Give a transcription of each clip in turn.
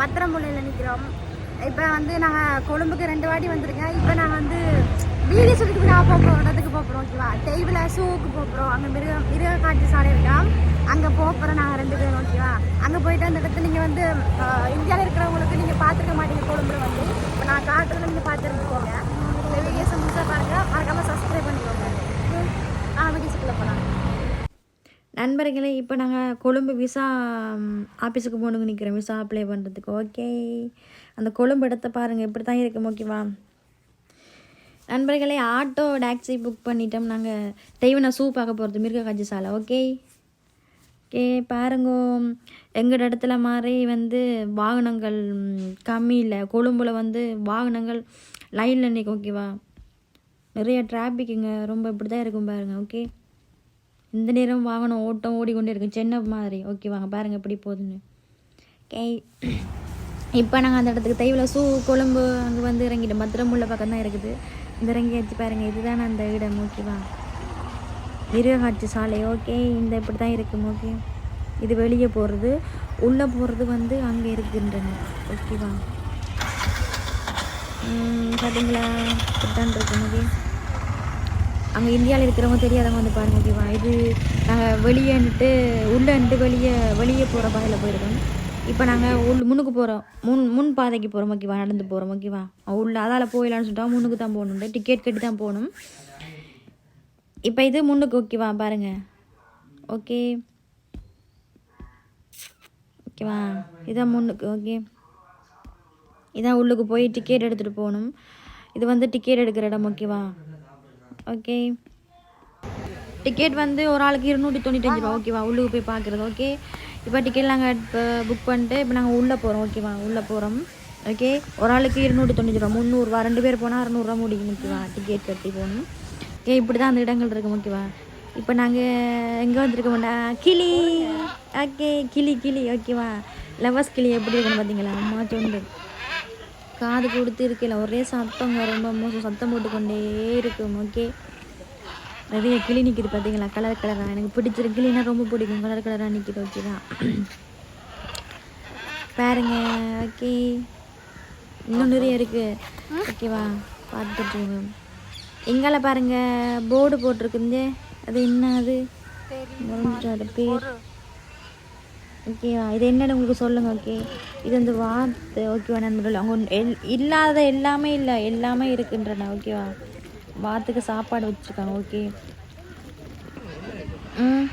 மத்திரமுல்லையில் நிற்கிறோம் இப்போ வந்து நாங்கள் கொழும்புக்கு ரெண்டு வாட்டி வந்திருக்கேன். இப்போ நாங்கள் வந்து வீடியோ சொல்லிட்டு நான் போக போகிறோம் இடத்துக்கு போகிறோம் ஓகேவா டெய்வில் ஷூவுக்கு போகிறோம் அங்கே மிருக மிருக காட்சி சாலை இருக்கா? அங்கே போக போகிறோம் நாங்கள் ரெண்டு பேரும் ஓகேவா அங்கே போயிட்டு அந்த இடத்துல நீங்கள் வந்து இந்தியாவில் இருக்கிறவங்களுக்கு நீங்கள் பார்த்துருக்க மாட்டீங்க கொழும்புல வந்து. இப்போ நான் காட்டுறதுல நீங்கள் பார்த்துருக்கோங்க இந்த வீடியோஸை முழுசாக பாருங்கள் மறக்காமல் சப்ஸ்கிரைப் பண்ணிக்கோங்க. நண்பர்களே இப்போ நாங்கள் கொழும்பு விசா ஆஃபீஸுக்கு போகணுங்க நிற்கிறோம் விசா அப்ளை பண்ணுறதுக்கு ஓகே அந்த கொழும்பு இடத்த பாருங்கள் இப்படி தான் இருக்கும் ஓகேவா நண்பர்களே ஆட்டோ டாக்ஸி புக் பண்ணிட்டோம். நாங்கள் தெய்வனா சூ பார்க்க போகிறது மிருக காட்சி சாலை. ஓகே ஓகே பாருங்க. எங்கள் இடத்துல மாதிரி வந்து வாகனங்கள் கம்மி இல்லை. கொழும்பில் வந்து வாகனங்கள் லைனில் நிற்கும் ஓகேவா நிறைய டிராஃபிக்குங்க ரொம்ப இப்படி தான் இருக்கும் பாருங்கள் ஓகே இந்த நேரம் வாகனம் ஓட்டம் ஓடிக்கொண்டே இருக்கும். சென்னை மாதிரி. ஓகே வாங்க பாருங்கள் எப்படி போகுதுன்னு. ஓகே இப்போ நாங்கள் அந்த இடத்துக்கு தைவில் சூ கொழும்பு அங்கே வந்து இறங்கிட்டோம். பத்திரமுள்ள பக்கம் தான் இருக்குது. இந்த இறங்கியாச்சு பாருங்கள் இதுதான் அந்த இடம். ஓகேவா இருகாட்சி சாலை. ஓகே இந்த இப்படி தான் இருக்கும். ஓகே இது வெளியே போகிறது உள்ளே போகிறது வந்து அங்கே இருக்குன்றன. ஓகேவா பார்த்தீங்களா இப்படி தான் இருக்கும். ஓகே அங்கே இந்தியாவில் இருக்கிறவங்க தெரியாதவங்க வந்து பாருங்க ஓகேவா? இது நாங்கள் வெளியேன்ட்டு உள்ளேன்ட்டு வெளியே வெளியே போகிற பாதையில் போயிருக்கோம். இப்போ நாங்கள் உள் முன்னுக்கு போகிறோம் முன் முன் பாதைக்கு போகிறோம் ஓகேவா? நடந்து போகிறோம் ஓகேவா? உள்ள அதால் போயிடலான்னு சொல்லிட்டா முன்னுக்கு தான் போகணும். டிக்கெட் கட்டி தான் போகணும். இப்போ இது முன்னுக்கு ஓகேவா? பாருங்க. ஓகே. ஓகேவா? இதான் முன்னுக்கு ஓகே. இதான் உள்ளுக்கு போய் டிக்கெட் எடுத்துகிட்டு போகணும். இது வந்து டிக்கெட் எடுக்கிற இடம் ஓகேவா? ஓகே டிக்கெட் வந்து ஒரு ஆளுக்கு இருநூற்றி தொண்ணூத்தஞ்சு ரூபா. ஓகேவா உள்ளுக்கு போய் பார்க்குறது. ஓகே இப்போ டிக்கெட் நாங்கள் இப்போ புக் பண்ணிட்டு இப்போ நாங்கள் உள்ளே போகிறோம் ஓகேவா உள்ளே போகிறோம் ஓகே ஒரு ஆளுக்கு இருநூற்றி தொண்ணூற்றி ரூபா. முந்நூறுரூவா ரெண்டு பேர் போனால் அறநூறுவா முடியும். ஓகேவா டிக்கெட் கட்டி போகணும். ஓகே இப்படி தான் அந்த இடங்கள் இருக்கும் ஓகேவா இப்போ நாங்கள் எங்கே வந்திருக்கோம்டா கிளி. ஓகே கிளி கிளி. ஓகேவா லவர்ஸ் கிளி எப்படி இருக்குன்னு பார்த்தீங்களா அம்மா சொண்டு காது கொடுத்து இருக்கல ஒரே சத்தங்க ரொம்ப மோசம். சத்தம் போட்டுக்கொண்டே இருக்கும் ஓகே நிறைய கிளி நிற்கிது பார்த்தீங்களா கலர் கலராக எனக்கு பிடிச்சிரு கிளினா ரொம்ப பிடிக்கும். கலர் கலராக நிற்கிது ஓகேவா பாருங்க ஓகே இன்னும் நிறைய இருக்கு. ஓகேவா பார்த்துட்டு எங்கால பாருங்க? போர்டு போட்டிருக்குங்க. அது என்ன அது? பேர். ஓகேவா இது என்னென்னு உங்களுக்கு சொல்லுங்க ஓகே இது வந்து வார்த்தை ஓகேவா நண்பர்கள்? அவங்க எல் இல்லாத எல்லாமே இல்லை எல்லாமே இருக்குன்றண்ணா ஓகேவா வாத்துக்கு சாப்பாடு வச்சுருக்காங்க ஓகே ம்.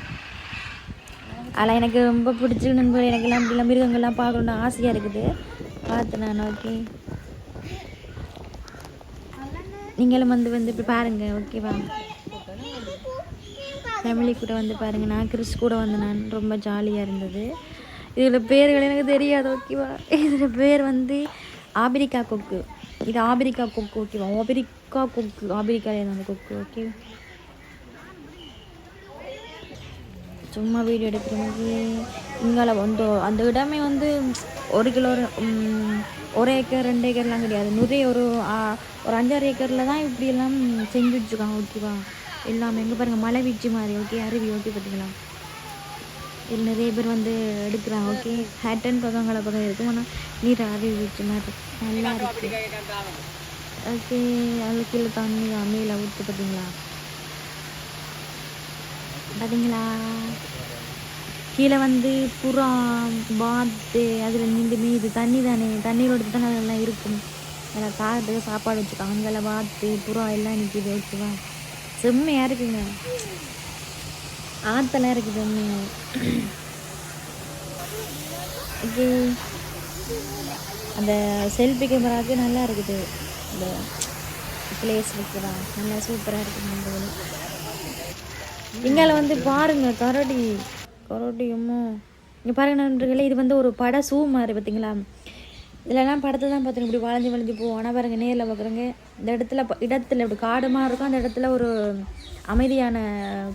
அதெல்லாம் எனக்கு ரொம்ப பிடிச்ச நண்பர்கள். எனக்கெல்லாம் இப்படிலாம் மிருகங்கள்லாம் பார்க்கணுன்னு ஆசையாக இருக்குது. பார்த்து நான் ஓகே நீங்களும் வந்து வந்து இப்படி பாருங்கள் ஓகேவா ஃபேமிலி கூட வந்து பாருங்கள் நான் கிறிஸ் கூட வந்து நான் ரொம்ப ஜாலியாக இருந்தது. இதில் பேர்கள் எனக்கு தெரியாது ஓகேவா இதில் பேர் வந்து ஆபிரிக்கா கொக்கு. இது ஆபிரிக்கா கொக்கு ஓகேவா ஆபிரிக்கா கொக்கு ஆபிரிக்காலே என்ன கொக்கு ஓகே சும்மா வீடியோ எடுக்கிறவங்க இங்கால வந்து அந்த இடமே வந்து ஒரு கிலோ ஒரு ஏக்கர் ரெண்டு ஏக்கர்லாம் கிடையாது. நிறைய ஒரு ஒரு அஞ்சாறு ஏக்கரில் தான் இப்படியெல்லாம் செஞ்சு வச்சுருக்காங்க ஓகேவா எல்லாமே எங்கே பாருங்கள் மலை வீச்சு மாதிரி ஓகே அருவி ஓகே பார்த்தீங்களா? இதில் நிறைய பேர் வந்து எடுக்கிறாங்க ஓகே ஹேட்டன் பக்கங்களை பக்கம் இருக்கும் ஆனால் நீர் அருவி வீச்சு மாதிரி நல்லா இருக்கு. ஓகே அது கீழே தண்ணி மேலே ஊற்று பார்த்தீங்களா? பார்த்தீங்களா? கீழே வந்து புறா பாத்து அதில் நின்று மீது தண்ணி தானே. தண்ணீரோட தானே அதெல்லாம் இருக்கும். அதில் காட்டுக்கு சாப்பாடு வச்சுருக்காங்க அங்கெல்லாம் பாத்து புறா எல்லாம் நிற்கிது ஓகேவா செம்மையாக இருக்குங்க. ஆத்தெல்லாம் இருக்குது ஓகே அந்த செல்ஃபி கேமராவுக்கு நல்லா இருக்குது. இந்த பிளேஸ் இருக்குதா நல்லா சூப்பராக இருக்குது நண்பர்களே இங்கால வந்து பாருங்க கரோடி. கரடியுமோ இங்கே பாருங்க நண்பர்களே இது வந்து ஒரு பட சூ மாதிரி பார்த்தீங்களா இதெல்லாம் படத்தை தான் பார்த்துங்க இப்படி வளைஞ்சு வளைஞ்சு போவோம் ஆனால் பாருங்க நேரில் பார்க்குறங்க இந்த இடத்துல ப- இடத்துல இப்படி காடு மாதிரி இருக்கும். அந்த இடத்துல ஒரு அமைதியான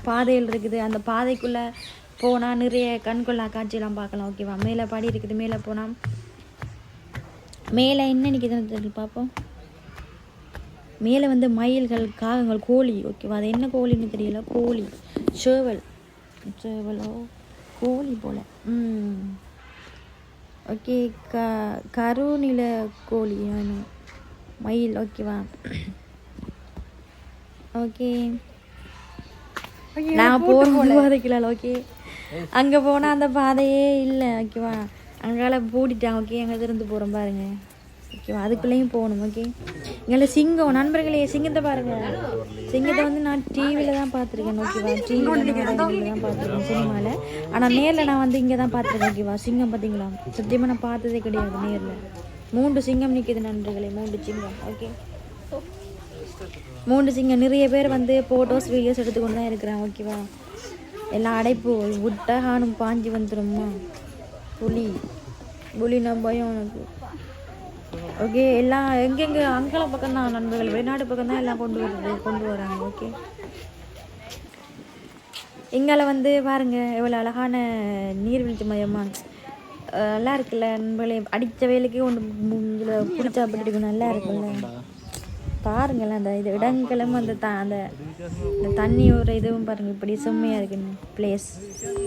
பாதைகள் இருக்குது. அந்த பாதைக்குள்ளே போனால் நிறைய கண்கொள்ளா காட்சியெல்லாம் பார்க்கலாம். ஓகேவா? மேலே படி இருக்குது. மேலே போனால் மேலே என்ன நிற்கிதுன்னு தெரியல. பார்ப்போம் மேலே வந்து மயில்கள் காகங்கள் கோழி. ஓகேவா? அது என்ன கோழின்னு தெரியல. கோழி. சேவல். சேவலோ? கோழி போல். ம். ஓகே க கருநில கோழி வேணும் மயில் ஓகேவா ஓகே. நான் போகிற பாதைக்கல ஓகே. அங்கே போனால் அந்த பாதையே இல்லை ஓகேவா அங்கால பூட்டிட்டான் ஓகே. அங்கே இருந்து போகிறோம் பாருங்க. ஓகேவா அதுக்குள்ளேயும் போகணும் ஓகே இங்கே சிங்கம் நண்பர்களே சிங்கத்தை பாருங்க. சிங்கத்தை வந்து நான் டிவியில் தான் பார்த்துருக்கேன் ஓகேவா டிவியில் தான் பார்த்துருக்கேன் சினிமாவில் ஆனால் நேரில் நான் வந்து இங்கே தான் பார்த்துருக்கேன் ஓகேவா சிங்கம் பார்த்தீங்களா? சத்தியமாக நான் பார்த்ததே கிடையாது நேரில். மூன்று சிங்கம் நிற்கிது நண்பர்களே மூன்று சிங்கம் ஓகே மூன்று சிங்கம். நிறைய பேர் வந்து ஃபோட்டோஸ் வீடியோஸ் எடுத்துக்கொண்டு தான் இருக்கிறேன் ஓகேவா எல்லாம் அடைப்பு. விட்டா காணும் பாஞ்சு வந்துடும்மா புலி. புலினா பயம் எனக்கு ஓகே எல்லாம் எங்கெங்கே அங்கல பக்கம் தான் நண்பர்கள். வெளிநாடு பக்கம் தான் எல்லாம் கொண்டு வருது கொண்டு வராங்க ஓகே. இங்கால வந்து பாருங்கள் எவ்வளோ அழகான நீர்வீழ்ச்சி மையமாக நல்லா இருக்குல்ல நண்பர்களே. அடித்த வேலைக்கு ஒன்று இதில் பிடிச்சா பிடிக்கும் நல்லா இருக்குல்ல. பாருங்களேன் அந்த இது இடங்களும் அந்த த அந்த இந்த தண்ணி ஒரு இதுவும் பாருங்கள் இப்படி செம்மையாக இருக்குன்னு பிளேஸ்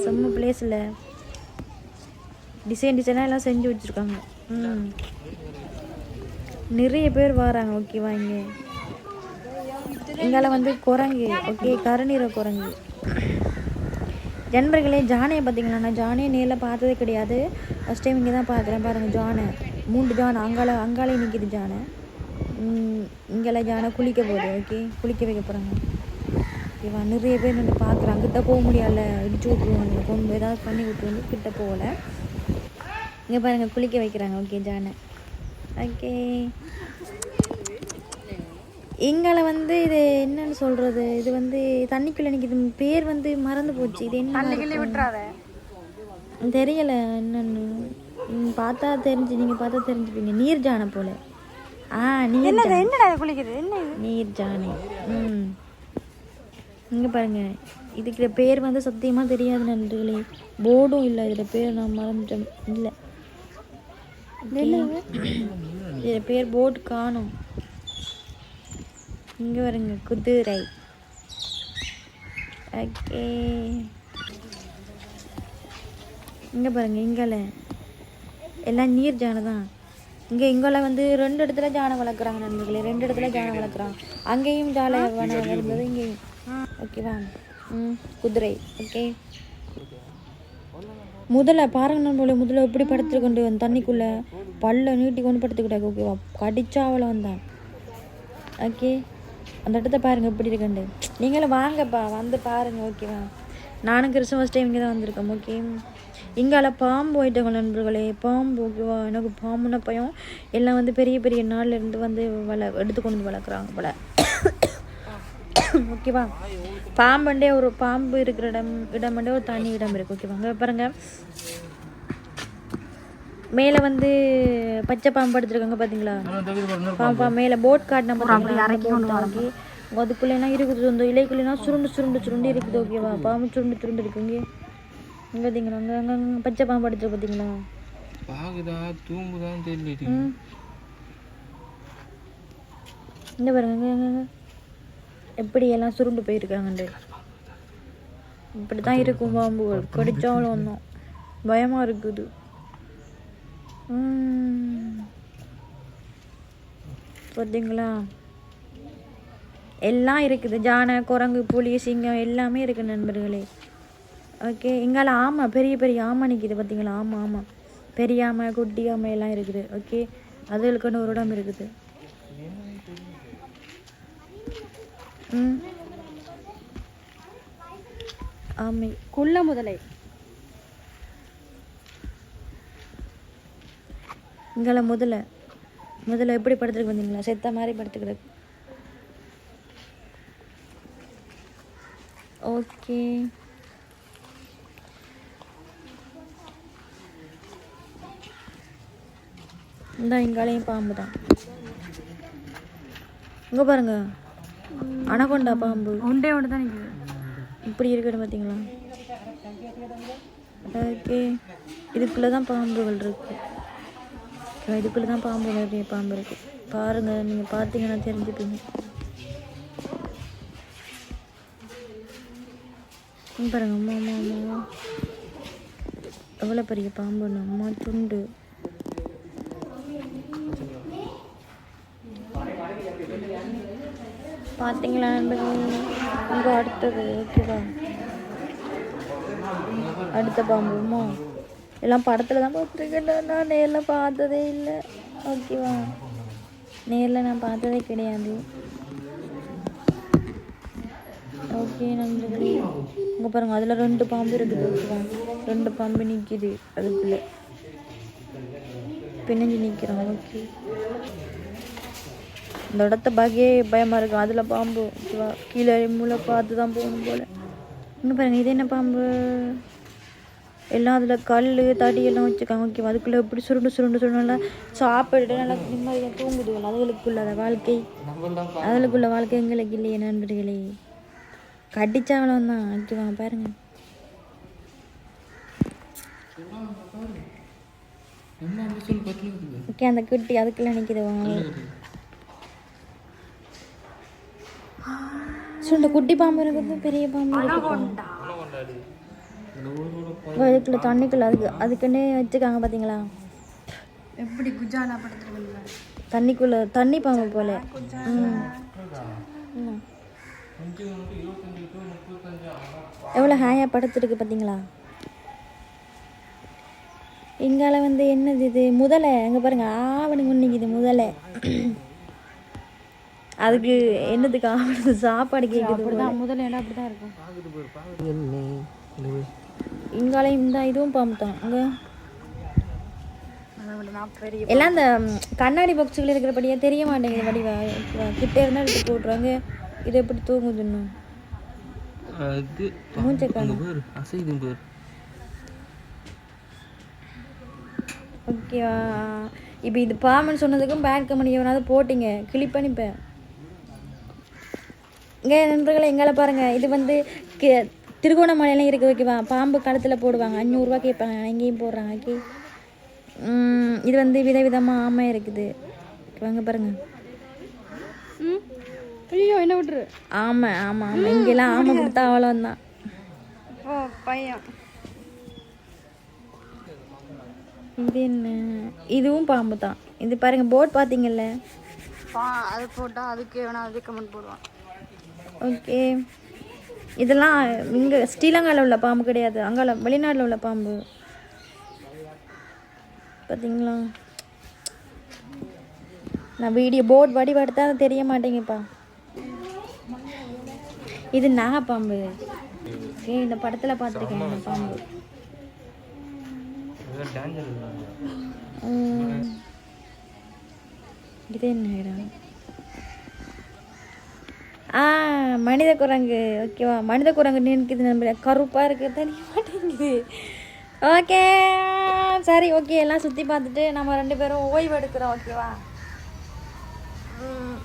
செம்ம பிளேஸில் டிசைன் டிசைனாக எல்லாம் செஞ்சு வச்சுருக்காங்க. ம். நிறைய பேர் வராங்க ஓகேவா இங்கே? இங்கால வந்து குரங்கு ஓகே கருநீர குரங்கு. நண்பர்களே ஜானையை பார்த்தீங்களா? நான் ஜானையை நேரில் பார்த்ததே கிடையாது. ஃபஸ்ட் டைம் இங்கே தான் பார்க்குறேன். பாருங்கள் ஜானை. மூன்று ஜானை. அங்கால அங்காலே நிற்கிது ஜானை. இங்கெல்லாம் ஜானை குளிக்க போகுது ஓகே குளிக்க வைக்க போகிறாங்க ஓகேவா நிறைய பேர் நின்று பார்க்குறாங்க. கிட்ட போக முடியல இடிச்சு விட்ருவாங்க கொண்டு ஏதாவது பண்ணி விட்ருவாங்க கிட்ட போகல. இங்கே பாருங்கள் குளிக்க வைக்கிறாங்க ஓகே ஜானை. ஓகே எங்களை வந்து இது என்னன்னு சொல்றது? இது வந்து தண்ணிக்குள்ள நிற்கிது பேர் வந்து மறந்து போச்சு. இது என்ன தெரியல என்னன்னு. பார்த்தா தெரிஞ்சு நீங்க பார்த்தா தெரிஞ்சுப்பீங்க. நீர் ஜானை போல. ஆ நீர். என்னடா குளிக்குது? என்ன நீர் ஜானை ம். இங்க பாருங்க. இதுக்கு பேர் வந்து சத்தியமா தெரியாது நன்றிகளே போர்டும் இல்லை. இதுல பேர் நான் மறந்துட்டேன். இல்லை. இதுல பேர் போர்டு காணும். இங்க வருங்க குதிரை. ஓகே. இங்க பாருங்க இங்கால. எல்லாம் நீர் ஜானை தான். இங்கே இங்கெல்லாம் வந்து ரெண்டு இடத்துல ஜானை வளர்க்குறாங்க நண்பர்களே ரெண்டு இடத்துல ஜானை வளர்க்குறாங்க அங்கேயும் ஜாலை வன இருந்தது இங்கேயும். ஓகேவா ம் குதிரை. ஓகே. முதல்ல பாருங்க நண்பர்களே முதல்ல எப்படி படுத்துருக்கண்டு வந்து தண்ணிக்குள்ளே. பல்ல நீட்டி கொண்டு படுத்துக்கிட்டாங்க. ஓகேவா கடிச்சா அவளை வந்தான் ஓகே அந்த இடத்த பாருங்க எப்படி இருக்குண்டு. நீங்களும் வாங்கப்பா. வந்து பாருங்க ஓகேவா நானும் கிறிஸ்மஸ் டைம் இங்கே தான் வந்திருக்கேன் ஓகே இங்கால பாம்பு போயிட்டாங்க நண்பர்களே. பாம்பு ஓகேவா எனக்கு பாம்புன பயம். எல்லாம் வந்து பெரிய பெரிய நாள்ல இருந்து வந்து வள எடுத்து கொண்டு வந்து வளர்க்குறாங்க போல. ஓகேவா? பாம்பண்டே ஒரு பாம்பு இருக்கிற இடம் இடமண்டே ஒரு தனி இடம் இருக்கு. ஓகேவா? அங்கே பாருங்க. மேலே வந்து பச்சை பாம்பு எடுத்துருக்காங்க பார்த்தீங்களா பாம்பா மேலே போட் காட்டின ஓகே அதுக்குள்ளேனா இருக்குது இந்த இலைக்குள்ளேனா சுருண்டு சுருண்டு சுருண்டு இருக்குது ஓகேவா? பாம்பு சுருண்டு சுருண்டு இருக்குங்க இங்கே. பார்த்தீங்களா அங்கே அங்கே அங்கே பச்சை பாம்பு எடுத்து பார்த்தீங்களா பாகுதா தூங்குதான்னு தெரியல இந்த பாருங்க அங்கே எப்படி எல்லாம் சுருண்டு போயிருக்காங்கண்டு இப்படி தான் இருக்கும் பாம்புகள் கடிச்சாலும் ஒன்றும் பயமாக இருக்குது. பார்த்தீங்களா எல்லாம் இருக்குது. ஜானை குரங்கு புலி சிங்கம் எல்லாமே இருக்குது நண்பர்களே. ஓகே இங்கால ஆமை பெரிய பெரிய ஆமை நிற்கிது பார்த்தீங்களா ஆமாம் ஆமாம் பெரிய ஆமை குட்டி ஆமை எல்லாம் இருக்குது. ஓகே அதுகளுக்குன்னு ஒரு இடம் இருக்குது ம் ஆமை. குள்ள முதலை. இங்கால முதலை. முதல்ல எப்படி படுத்துருக்கு வந்தீங்களா? செத்த மாதிரி படுத்துக்கிடக்கு ஓகே. இந்த இங்காலையும் பாம்பு தான். இங்கே பாருங்கள் அனகொண்டா பாம்பு. ஒன்றே ஒன்று தான் நிற்குது இப்படி இருக்கணும் பார்த்தீங்களா ஓகே. இதுக்குள்ளே தான் பாம்புகள் இருக்கு. ஓகே, இதுக்குள்ளே தான் பாம்பு நிறைய பாம்பு இருக்கு. பாருங்க நீங்கள் பார்த்தீங்கன்னா தெரிஞ்சுப்பீங்க. பாருங்க அம்மா அம்மா அம்மா. எவ்வளோ பெரிய பாம்பு அம்மா துண்டு. பார்த்தீங்களா நண்பர்களே? இங்கே அடுத்தது ஓகேவா அடுத்த பாம்புமா எல்லாம் படத்தில் தான் பார்த்துருக்கேன் நான் நேரில் பார்த்ததே இல்லை. ஓகேவா நேரில் நான் பார்த்ததே கிடையாது. ஓகே நண்பர்களே. இங்கே பாருங்க அதில் ரெண்டு பாம்பு இருக்குது ஓகேவா ரெண்டு பாம்பு நிற்கிது அதுக்குள்ளே. பிணைஞ்சு நிற்கிறோம் ஓகே இந்த இடத்த பார்க்கவே பயமாக இருக்கும் அதில் பாம்பு. கீழே மூளை பார்த்து தான் போகணும் போல். இன்னும் பாருங்க இது என்ன பாம்பு? எல்லாம் அதில் கல் தடி எல்லாம் வச்சுருக்காங்க. ஓகேவா அதுக்குள்ளே எப்படி சுருண்டு சுருண்டு சுருண்டு சாப்பிட்டு நல்லா நிம்மதியாக தூங்குதுகள் அதுகளுக்குள்ள வாழ்க்கை. அதுகளுக்குள்ள வாழ்க்கை எங்களுக்கு இல்லையே நண்பர்களே. கடிச்சாவளம் தான். ஓகேவா பாருங்க. நம்ம அப்படி சொல்லி பத்து ஓகே அந்த குட்டி அதுக்குள்ள நிற்கிது வாங்க சுண்ட குட்டி பாம்பு இருக்குது பெரிய பாம்பு இருக்குது அதுக்குள்ள தண்ணிக்குள்ள அதுக்கு அதுக்குன்னே வச்சுருக்காங்க பார்த்தீங்களா எப்படி குஜாலா படத்துல தண்ணிக்குள்ள தண்ணி பாம்பு போல. ம். ம். எவ்வளோ ஹாயாக படுத்துருக்கு பார்த்தீங்களா இங்கால வந்து என்னது இது? முதலை. அங்கே பாருங்க ஆவணுங்க நிற்கிது முதலை. அதுக்கு என்னதுக்கு ஆவணுது சாப்பாடு கேட்குது. முதல்ல இடம் அப்படிதான் இருக்கும். இங்காலையும் இந்த இதுவும் பாம்பு தான். அங்கே எல்லாம் அந்த ம், கண்ணாடி பாக்ஸுகள் இருக்கிறபடியே தெரிய மாட்டேங்குது. வடிவா கிட்ட இருந்தால் எடுத்து போட்டுருவாங்க. இது எப்படி தூங்குதுன்னு அது மூஞ்ச அங்க பேர் அசைது பேர். ஓகேவா இப்போ இது பாம்புன்னு சொன்னதுக்கும் பேக் கம்பெனி எவனாவது போட்டிங்க. கிளிப் பண்ணிப்பேன் இங்கே நண்பர்களை எங்களை பாருங்க. இது வந்து கி- திருகோணமலையில இருக்கு ஓகேவா? பாம்பு கழுத்தில் போடுவாங்க. அஞ்சூறுரூவா கேட்பாங்க எங்கேயும் போடுறாங்க ம், இது வந்து விதவிதமாக ஆமை இருக்குது. வாங்க பாருங்க. ம்? ஐயோ என்ன விட்டுரு? ஆமை ஆமாம் ஆமாம் இங்கெல்லாம் ஆமை கொடுத்தா அவ்வளோதான் ஓ பையன். இது என்ன? இதுவும் பாம்பு தான் இது பாருங்க போர்ட் பார்த்தீங்கல்ல? பா அது போட்டா அதுக்கு வேணா அது கமெண்ட் போடுவான். ஓகே. இதெல்லாம் இங்கே ஸ்ரீலங்காவில் உள்ள பாம்பு கிடையாது. அங்கால வெளிநாட்டில் உள்ள பாம்பு. பார்த்தீங்களா நான் வீடியோ போர்ட் வடி எடுத்தா அது தெரிய மாட்டேங்கப்பா இது நாகப்பாம்பு. ஓகே இந்த படத்தில் பார்த்துருக்கேன் இந்த பாம்பு. இது என்ன இடம்? ஆ மனித குரங்கு. ஓகேவா மனித குரங்கு நிற்குது நம்ம கருப்பாக இருக்கு தெரிய மாட்டேங்குது. ஓகே சரி ஓகே எல்லாம் சுற்றி பார்த்துட்டு நம்ம ரெண்டு பேரும் ஓய்வு எடுக்கிறோம். ஓகேவா ம்.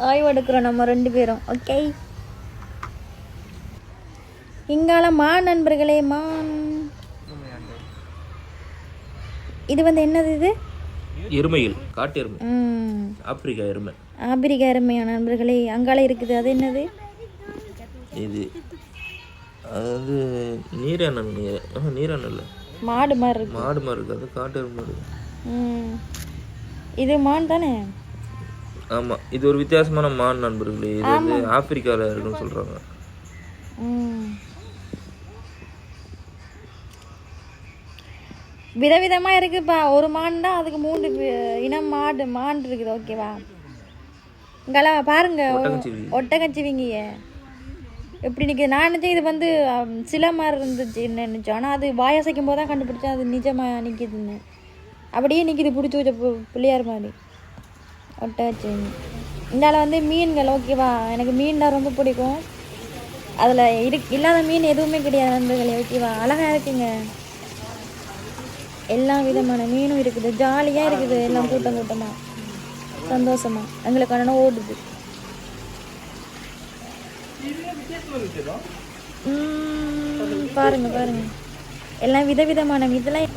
ஓய்வு எடுக்கிறோம் நம்ம ரெண்டு பேரும். ஓகே இங்கால மான் நண்பர்களே மான். இது வந்து என்னது இது? எருமைகள். காட்டு எருமை. ம். ஆப்பிரிக்கா எருமை. ஆபிரிக்க அருமையா நண்பர்களே அங்கால இருக்குது. அது என்னது? இது அது நீரானல் நீர் ஆஹா, நீரானல் இல்லை மாடு மாதிரி இருக்கு. மாடு மாதிரி இருக்கு. அது காட்டு எருமை இருக்கு ம். இது மான் தானே? ஆமாம் இது ஒரு வித்தியாசமான மான் நண்பர்களே. இது வந்து ஆப்பிரிக்காவில் இருக்குன்னு சொல்கிறாங்க விதவிதமாக இருக்குப்பா. ஒரு மான் தான் அதுக்கு மூன்று இனம் மாடு மான் இருக்குது. ஓகேவா? இங்கெல்லாம் பாருங்க ஒட்டகச்சிவி. ஒட்டகச்சிவிங்க எப்படி நிற்குது நான் நினச்சேன் இது வந்து சில மாதிரி இருந்துச்சு. நினச்சோம் ஆனால் அது வாயசைக்கும் போது தான் கண்டுபிடிச்சேன். அது நிஜமாக நிற்கிதுன்னு அப்படியே நிற்கிது பிடிச்சி வச்ச பிள்ளையார் மாதிரி. ஒட்டகச்சிவிங்கி இந்தால வந்து மீன்கள் ஓகேவா? எனக்கு மீன் தான் ரொம்ப பிடிக்கும். அதில் இரு இல்லாத மீன் எதுவுமே கிடையாது நண்பர்களே ஓகேவா? அழகாக இருக்குங்க. எல்லா விதமான மீனும் இருக்குது. ஜாலியாக இருக்குது எல்லாம் கூட்டம் கூட்டமாக சந்தோஷமா. எங்களுக்கு அண்ணன் ஓடுது பாருங்க பாருங்க. எல்லாம் விதவிதமான இதெல்லாம்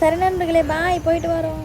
சரி நண்பர்களே பாய் போயிட்டு வரோம்.